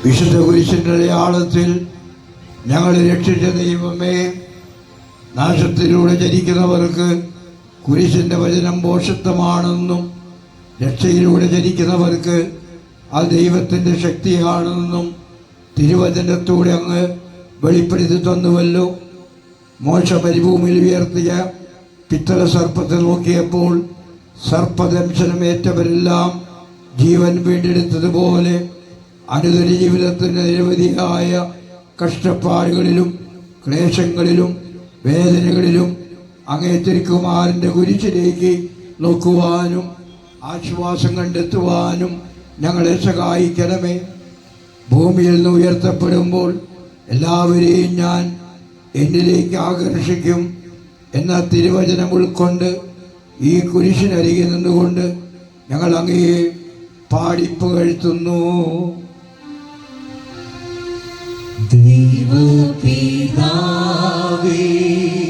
വിശുദ്ധ കുരിശിന്റെ അടയാളത്തിൽ ഞങ്ങളെ രക്ഷിച്ച ദൈവമേ നാശത്തിലൂടെ ജനിക്കുന്നവർക്ക് കുരിശിന്റെ വചനം പോഷത്വമാണെന്നും രക്ഷയിലൂടെ ജനിക്കുന്നവർക്ക് ആ ദൈവത്തിന്റെ ശക്തിയാണെന്നും തിരുവചനത്തോടെ അങ്ങ് വെളിപ്പെടുത്തി തന്നുവല്ലോ. മോശ മരുഭൂമിയിൽ ഉയർത്തിയ പിത്തള സർപ്പത്തെ നോക്കിയപ്പോൾ സർപ്പദംശനമേറ്റവരെല്ലാം ജീവൻ വീണ്ടെടുത്തതുപോലെ അനുദിന ജീവിതത്തിന്റെ നിരവധിയായ കഷ്ടപ്പാടുകളിലും ക്ലേശങ്ങളിലും വേദനകളിലും അങ്ങേ തിരുക്കുമാരന്റെ കുരിശിലേക്ക് നോക്കുവാനും ആശ്വാസം കണ്ടെത്തുവാനും ഞങ്ങളെ സഹായിക്കണമേ. ഭൂമിയിൽ നിന്ന് ഉയർത്തപ്പെടുമ്പോൾ എല്ലാവരെയും ഞാൻ എന്നിലേക്ക് ആകർഷിക്കും എന്ന തിരുവചനം ഉൾക്കൊണ്ട് ഈ കുരിശിനരികെ നിന്നുകൊണ്ട് ഞങ്ങൾ അങ്ങയെ പാടിപ്പുകഴ്ത്തുന്നു. ദൈവപിതാവേ അങ്ങയെ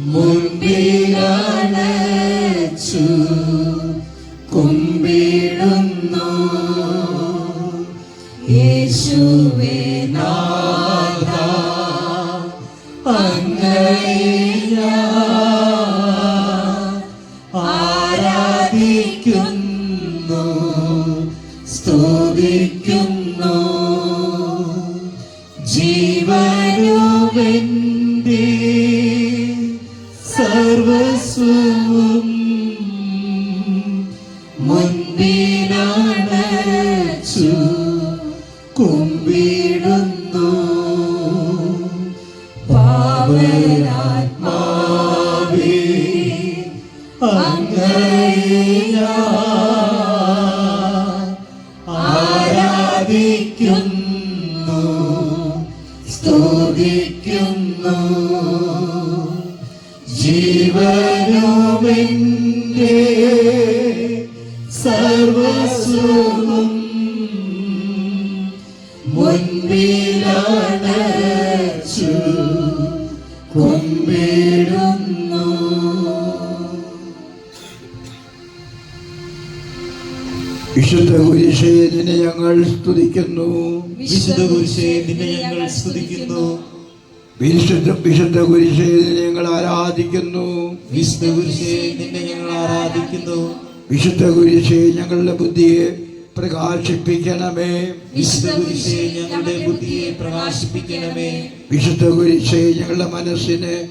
മുൻപിലണച്ചു കുമ്പിടുന്നു. യേശുവേ ആരാധിക്കുന്നു സ്തുതിക്കുന്നു. ജീവനുമെന്റെ ആരാധിക്കുന്നു സ്തുതിക്കുന്നു. ജീവനുമെന്റെ സർവസ്വവും മുൻപിലണച്ചു വിശുദ്ധ കുരിശേ നിന്നെ ഞങ്ങൾ സ്തുതിക്കുന്നു. വിശുദ്ധ കുരിശേ നിന്നെ ഞങ്ങൾ സ്തുതിക്കുന്നു. വിശുദ്ധ വിശുദ്ധ കുരിശേ നിന്നെ ഞങ്ങൾ ആരാധിക്കുന്നു. വിശുദ്ധ കുരിശേ നിന്നെ ഞങ്ങൾ ആരാധിക്കുന്നു. വിശുദ്ധ കുരിശേ ഞങ്ങളുടെ ബുദ്ധിയെ പ്രകാശിപ്പിക്കണമേ. വിശുദ്ധ കുരിശേ ഞങ്ങളുടെ ബുദ്ധിയെ പ്രകാശിപ്പിക്കണമേ. വിശുദ്ധ കുരിശേ ഞങ്ങളുടെ മനസ്സിനെ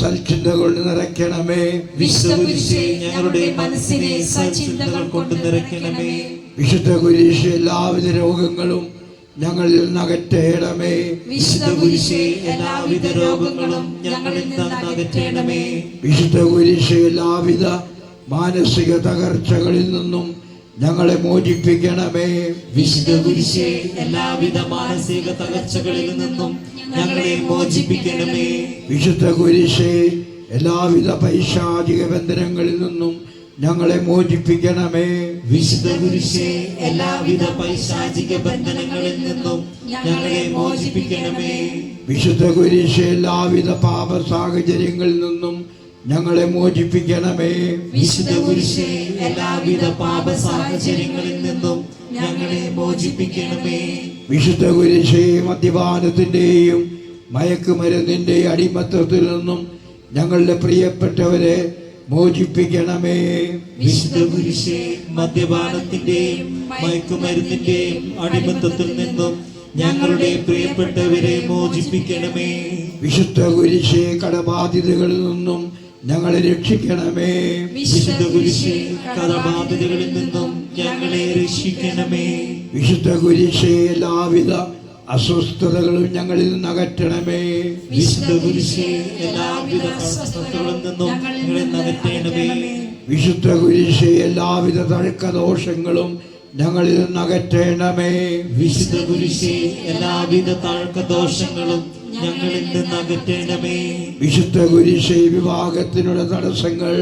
സൽചിന്തകൾ നിറയ്ക്കണമേ. വിശുദ്ധ കുരിശേ ഞങ്ങളുടെ മനസ്സിനെ സൽചിന്തകൾ കൊണ്ട് നിറയ്ക്കണമേ. വിശുദ്ധ കുരിശ് എല്ലാവിധ രോഗങ്ങളും ഞങ്ങളിൽ നിന്ന് അകറ്റേണമേ വിശുദ്ധ കുരിശ് എല്ലാവിധ രോഗങ്ങളും ഞങ്ങളിൽ നിന്ന് അകറ്റണമേ വിശുദ്ധ കുരിശ് എല്ലാവിധ മാനസിക തകർച്ചകളിൽ നിന്നും ഞങ്ങളെ മോചിപ്പിക്കണമേ. വിശുദ്ധ കുരിശ് എല്ലാവിധ മാനസിക തകർച്ചകളിൽ നിന്നും ഞങ്ങളെ മോചിപ്പിക്കണമേ. വിശുദ്ധ കുരിശ് എല്ലാവിധ പൈശാചിക ബന്ധനങ്ങളിൽ നിന്നും ഞങ്ങളെ മോചിപ്പിക്കണമേ. വിശുദ്ധ കുരിശേ എല്ലാവിധ പൈശാചിക ബന്ധനങ്ങളിൽ നിന്നും ഞങ്ങളെ മോചിപ്പിക്കണമേ. വിശുദ്ധ കുരിശ് എല്ലാവിധ പാപ സാഹചര്യങ്ങളിൽ നിന്നും ഞങ്ങളെ മോചിപ്പിക്കണമേ. വിശുദ്ധ കുരിശേ എല്ലാവിധ പാപ സാഹചര്യങ്ങളിൽ നിന്നും ഞങ്ങളെ മോചിപ്പിക്കണമേ. വിശുദ്ധ കുരിശ് മദ്യപാനത്തിന്റെയും മയക്കുമരുന്നിന്റെ അടിമത്തത്തിൽ നിന്നും ഞങ്ങളുടെ പ്രിയപ്പെട്ടവരെ മോചിപ്പിക്കണമേ. വിശുദ്ധ പുരുഷേ മദ്യപാനത്തിന്റെയും മയക്കുമരുന്നിന്റെയും അടിമത്തത്തിൽ നിന്നും ഞങ്ങളുടെ പ്രിയപ്പെട്ടവരെ മോചിപ്പിക്കണമേ. വിശുദ്ധ കുരിശെ കടബാധിതകളിൽ നിന്നും ഞങ്ങളെ രക്ഷിക്കണമേ. വിശുദ്ധ കുരിശെ കടബാധിതകളിൽ നിന്നും ഞങ്ങളെ രക്ഷിക്കണമേ. വിശുദ്ധ കുരിശെ എല്ലാവിധ അസ്വസ്ഥതകളും ഞങ്ങളിൽ നിന്ന് അകറ്റണമേ. വിശുദ്ധ കുരിശേ എല്ലാവിധ അസ്വസ്ഥതകളിൽ നിന്നും ഞങ്ങളെ നകറ്റണമേ വിശുദ്ധ ഗുരുശേ എല്ലാവിധ തഴക്കദോഷങ്ങളും ഞങ്ങളിൽ നിന്ന് അകറ്റണമേ. വിശുദ്ധ കുരിശേ എല്ലാവിധ താഴ്ക്ക ദോഷങ്ങളും ഞങ്ങളിൽ നിന്ന് അകറ്റണമേ. വിശുദ്ധ കുരിശേ വിവാഹത്തിനുള്ള തടസ്സങ്ങൾ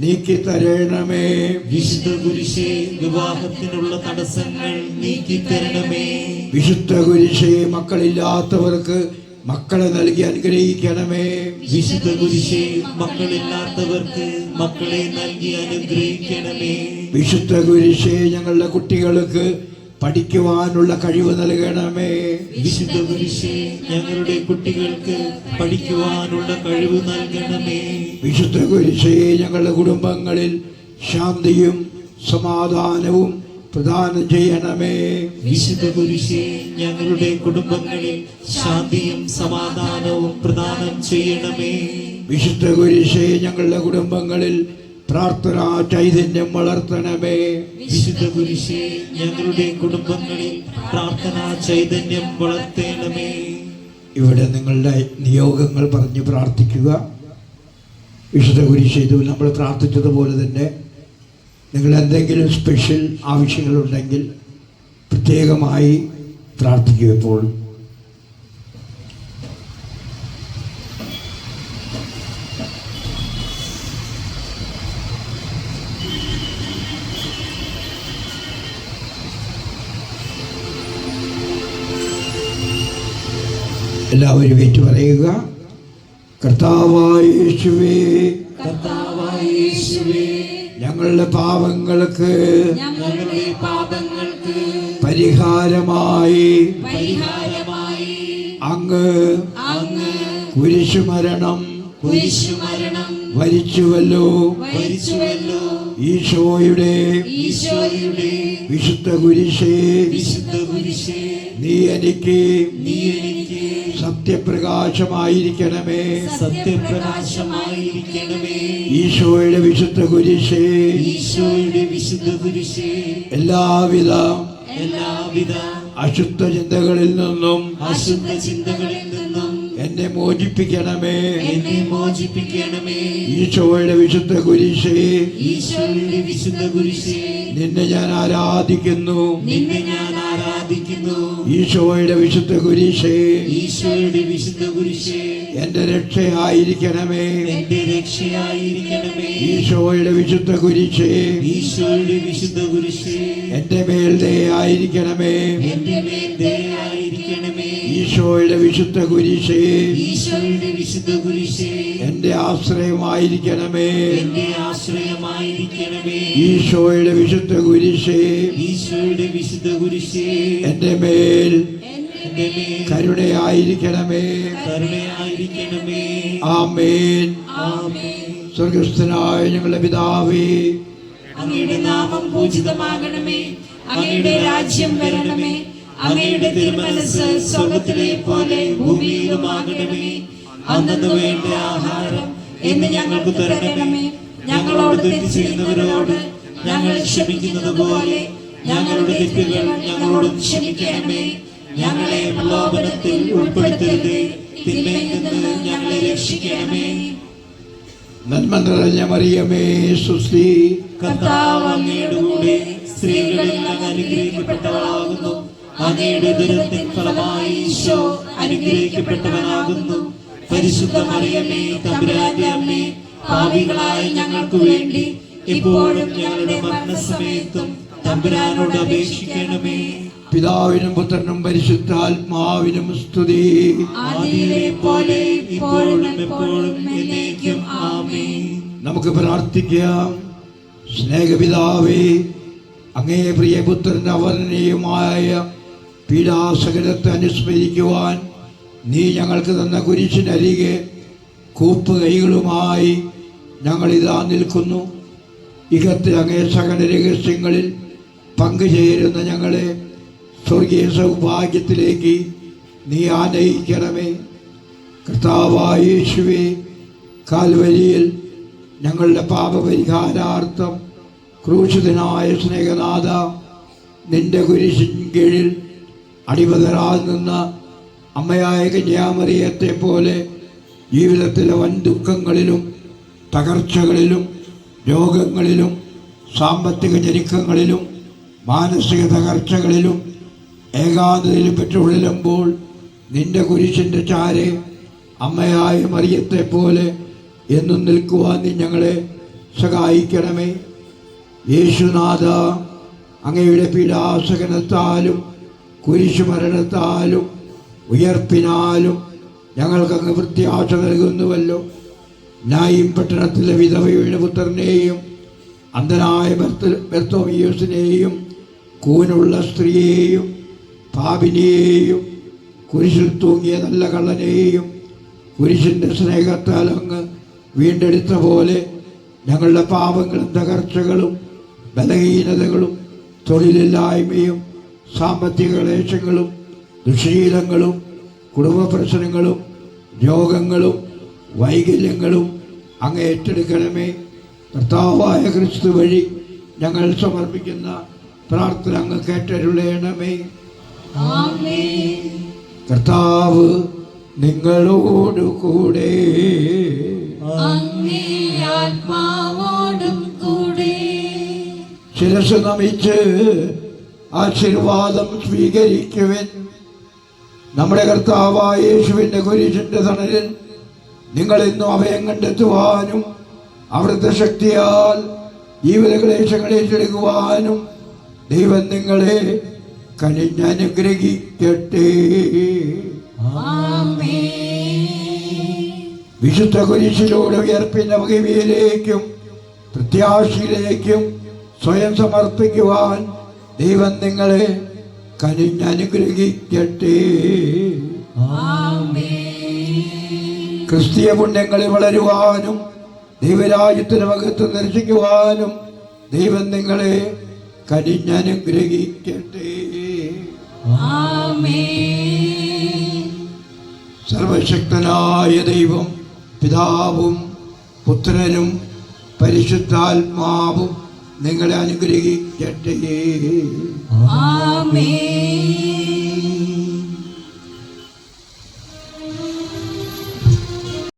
നീക്കി തരണമേ. വിശുദ്ധ കുരിശേ വിവാഹത്തിനുള്ള തടസ്സങ്ങൾ നീക്കി തരണമേ. വിശുദ്ധ കുരിശേ മക്കളില്ലാത്തവർക്ക് മക്കളെ നൽകി അനുഗ്രഹിക്കണമേ. വിശുദ്ധ കുരിശേ മക്കളില്ലാത്തവർക്ക് മക്കളെ നൽകി അനുഗ്രഹിക്കണമേ. വിശുദ്ധ കുരിശേ ഞങ്ങളുടെ കുട്ടികൾക്ക് പഠിക്കുവാനുള്ള കഴിവ് നൽകണമേ. വിശുദ്ധ പുരുഷേ ഞങ്ങളുടെ കുട്ടികൾക്ക് പഠിക്കുവാനുള്ള കഴിവ് നൽകണമേ. വിശുദ്ധ കുരിശേ ഞങ്ങളുടെ കുടുംബങ്ങളിൽ ശാന്തിയും സമാധാനവും പ്രദാനം ചെയ്യണമേ. വിശുദ്ധ പുരുഷേ ഞങ്ങളുടെ കുടുംബങ്ങളിൽ ശാന്തിയും സമാധാനവും പ്രദാനം ചെയ്യണമേ. വിശുദ്ധ കുരിശേ ഞങ്ങളുടെ കുടുംബങ്ങളിൽ പ്രാർത്ഥനാ ചൈതന്യം വളർത്തണമേ. വിശുദ്ധ പുരുഷേ ഞങ്ങളുടെ കുടുംബങ്ങളിൽ പ്രാർത്ഥനാ ചൈതന്യം വളർത്തേണമേ. ഇവിടെ നിങ്ങളുടെ നിയോഗങ്ങൾ പറഞ്ഞ് പ്രാർത്ഥിക്കുക. വിശുദ്ധ കുരിശ് ഇത് നമ്മൾ പ്രാർത്ഥിച്ചതുപോലെ തന്നെ നിങ്ങൾ എന്തെങ്കിലും സ്പെഷ്യൽ ആവശ്യങ്ങളുണ്ടെങ്കിൽ പ്രത്യേകമായി പ്രാർത്ഥിക്കുക ഇപ്പോൾ. എല്ലാവരും ഏറ്റു പറയുക. കർത്താവായ യേശുവേ കർത്താവായ യേശുവേ ഞങ്ങളുടെ പാപങ്ങൾക്ക് പരിഹാരമായി. പരിഹാരമായി. അങ്ങ് അങ്ങ് കുരിശുമരണം കുരിശുമരണം. വരിച്ചുവല്ലോ. ഭരിച്ചുവല്ലോ ഈശോയുടെ ഈശോയുടെ വിശുദ്ധ കുരിശേ. വിശുദ്ധ കുരിശേ. നീ എനിക്ക് നീ എനിക്ക് സത്യപ്രകാശമായിരിക്കണമേ. സത്യപ്രകാശമായിരിക്കണമേ. ഈശോയുടെ വിശുദ്ധ കുരിശേ. ഈശോയുടെ വിശുദ്ധ കുരിശേ. എല്ലാവിധ എല്ലാവിധ അശുദ്ധ ചിന്തകളിൽ നിന്നും അശുദ്ധ ചിന്തകളിൽ നിന്നും എന്നെ മോചിപ്പിക്കണമേ. എന്നെ മോചിപ്പിക്കണമേ. ഈശോയുടെ വിശുദ്ധ കുരിശേ. ഈശോയുടെ വിശുദ്ധ കുരിശേ. നിന്നെ ഞാൻ ആരാധിക്കുന്നു. നിന്നെ ഞാൻ ആരാധിക്കുന്നു. ഈശോയുടെ വിശുദ്ധ കുരിശേ. ഈശോയുടെ വിശുദ്ധ കുരിശേ. എന്റെ രക്ഷയായിരിക്കണമേ. എന്റെ രക്ഷയായിരിക്കണമേ. ഈശോയുടെ വിശുദ്ധ കുരിശേ. ഈശോയുടെ വിശുദ്ധ കുരിശേ. എന്റെ മേൽ ദയായിരിക്കണമേ എന്റെ മേൽ ദയായിരിക്കണമേ ഈശോയുടെ വിശുദ്ധ കുരിശേ ഈശോയുടെ വിശുദ്ധ കുരിശേ എന്റെ ആശ്രയമായിരിക്കണമേ. എന്റെ ആശ്രയമായിരിക്കണമേ. ഈശോയുടെ വിശുദ്ധ കുരിശേ ഈശോയുടെ വിശുദ്ധ കുരിശേ എന്റെ മേൽ കരുണയായിരിക്കണമേ. കരുണയായിരിക്കണമേ. ആമേൻ. സ്വർഗസ്ഥനായ ഞങ്ങളുടെ പിതാവേ അങ്ങയുടെ നാമം പൂജിതമാകണമേ. അങ്ങയുടെ രാജ്യം വരണമേ. അങ്ങയുടെ തിരുമനസ് സ്വർഗത്തിലെ പോലെ ഭൂമിയിലുമാകണമേ. അന്നു വേണ്ട ആഹാരം എന്ന് ഞങ്ങൾക്ക് തരണമേ. ഞങ്ങളോട് തെറ്റ് ചെയ്യുന്നവരോട് ഞങ്ങൾ ക്ഷമിക്കുന്നത് പോലെ ഞങ്ങളുടെ തെറ്റുകൾ ഞങ്ങളോട് ക്ഷമിക്കണമേ. ഞങ്ങളെ പ്രലോഭനത്തിൽ ഉൾപ്പെടുത്തരുതേ. തിന്മയിൽ നിന്ന് ഞങ്ങളെ രക്ഷിക്കണമേ. നന്മ നിറഞ്ഞ മറിയമേ സുശ്രീ കർത്താവ് അങ്ങയുടെ കൂടെ സ്ത്രീകളിൽ അങ്ങ് അനുഗ്രഹിക്കപ്പെട്ടവളാകുന്നു. അങ്ങയുടെ ദുരത്തിൻ ഫലമായി ഈശോ അനുഗ്രഹിക്കപ്പെട്ടവനാകുന്നു. പരിശുദ്ധ മറിയമേ തമ്പുരാന്റെ അമ്മേ പാപികളായ ഞങ്ങൾക്ക് വേണ്ടി ഇപ്പോഴും ഞങ്ങളുടെ മരണസമയത്തും തമ്പുരാനോട് അപേക്ഷിക്കണമേ. പിതാവിനും പുത്രനും പരിശുദ്ധാത്മാവിനും സ്തുതി. പോലെ ഇപ്പോഴും എപ്പോഴും എന്നേക്കും ആമേ നമുക്ക് പ്രാർത്ഥിക്കാം. സ്നേഹപിതാവേ അങ്ങേ പുത്രന്റെ അവർണീയമായ പീഡാസകരത്തെ അനുസ്മരിക്കുവാൻ നീ ഞങ്ങൾക്ക് തന്ന കുരിശിനരികെ കൂപ്പ് കൈകളുമായി ഞങ്ങളിതാ നിൽക്കുന്നു. ഇഹത്തെ അങ്ങേ സകല രഹസ്യങ്ങളിൽ പങ്കുചേരുന്ന ഞങ്ങളെ സ്വർഗീയ സൗഭാഗ്യത്തിലേക്ക് നീ ആനയിക്കണമേ. കർത്താവായേശുവേ കാൽവരിയിൽ ഞങ്ങളുടെ പാപപരിഹാരാർത്ഥം ക്രൂശിതനായ സ്നേഹനാഥ നിന്റെ കുരിശിൻ കീഴിൽ അടിമതരാൽ നിന്ന അമ്മയായ കന്യാമറിയത്തെ പോലെ ജീവിതത്തിലെ വൻ ദുഃഖങ്ങളിലും തകർച്ചകളിലും രോഗങ്ങളിലും സാമ്പത്തിക ഞെരുക്കങ്ങളിലും മാനസിക തകർച്ചകളിലും ഏകാന്തതയിൽ പെട്ടുള്ളിലുമ്പോൾ നിന്റെ കുരിശിന്റെ ചാരെ അമ്മയായ മറിയത്തെ പോലെ എന്നും നിൽക്കുവാൻ നീ ഞങ്ങളെ സഹായിക്കണമേ. യേശുനാഥ അങ്ങയുടെ പീഡാസകനത്താലും കുരിശുമരണത്താലും ഉയർപ്പിനാലും ഞങ്ങൾക്കങ്ങ് ആശ നൽകുന്നുവല്ലോ. നായും പട്ടണത്തിലെ വിധവയുടെ പുത്രനെയും അന്ധനായ ബെർത്തോമിയൂസിനെയും കൂനുള്ള സ്ത്രീയെയും പാപിനെയും കുരിശിൽ തൂങ്ങിയ നല്ല കള്ളനെയും കുരിശിന്റെ സ്നേഹത്താൽ അങ്ങ് വീണ്ടെടുത്ത പോലെ ഞങ്ങളുടെ പാപങ്ങളും തകർച്ചകളും ബലഹീനതകളും തൊഴിലില്ലായ്മയും സാമ്പത്തിക ക്ലേശങ്ങളും ദുശീലങ്ങളും കുടുംബ പ്രശ്നങ്ങളും രോഗങ്ങളും വൈകല്യങ്ങളും അങ്ങ് ഏറ്റെടുക്കണമേ. കർത്താവായ ക്രിസ്തു വഴി ഞങ്ങൾ സമർപ്പിക്കുന്ന പ്രാർത്ഥന അങ്ങ് കേട്ടരുളയണമേ കർത്താവ് നിങ്ങളോടു കൂടെ. ശിരസ് നമിച്ച് ആശീർവാദം സ്വീകരിക്കുവിൻ. നമ്മുടെ കർത്താവായ യേശുവിന്റെ കുരിശിന്റെ തണലിൽ നിങ്ങൾ ഇന്നും അഭയം കണ്ടെത്തുവാനും അവിടുത്തെ ശക്തിയാൽ ജീവിതക്ലേശങ്ങളെ ഏറ്റെടുക്കുവാനും ദൈവം നിങ്ങളെ കനിഞ്ഞനുഗ്രഹിക്കട്ടെ. വിശുദ്ധ കുരിശിലൂടെ ഉയർപ്പിന്റെ മഹിമയിലേക്കും പ്രത്യാശയിലേക്കും സ്വയം സമർപ്പിക്കുവാൻ ദൈവം നിങ്ങളെ കനിഞ്ഞനുഗ്രഹിക്കട്ടെ ക്രിസ്തീയ പുണ്യങ്ങളിൽ വളരുവാനും ദൈവരാജ്യത്തിന് മകത്ത് ദർശിക്കുവാനും ദൈവം നിങ്ങളെ കനിഞ്ഞനുഗ്രഹിക്കട്ടെ സർവശക്തനായ ദൈവം പിതാവും പുത്രനും പരിശുദ്ധാത്മാവും നിങ്ങളെ അനുഗ്രഹിക്കട്ടെ. ആമേൻ.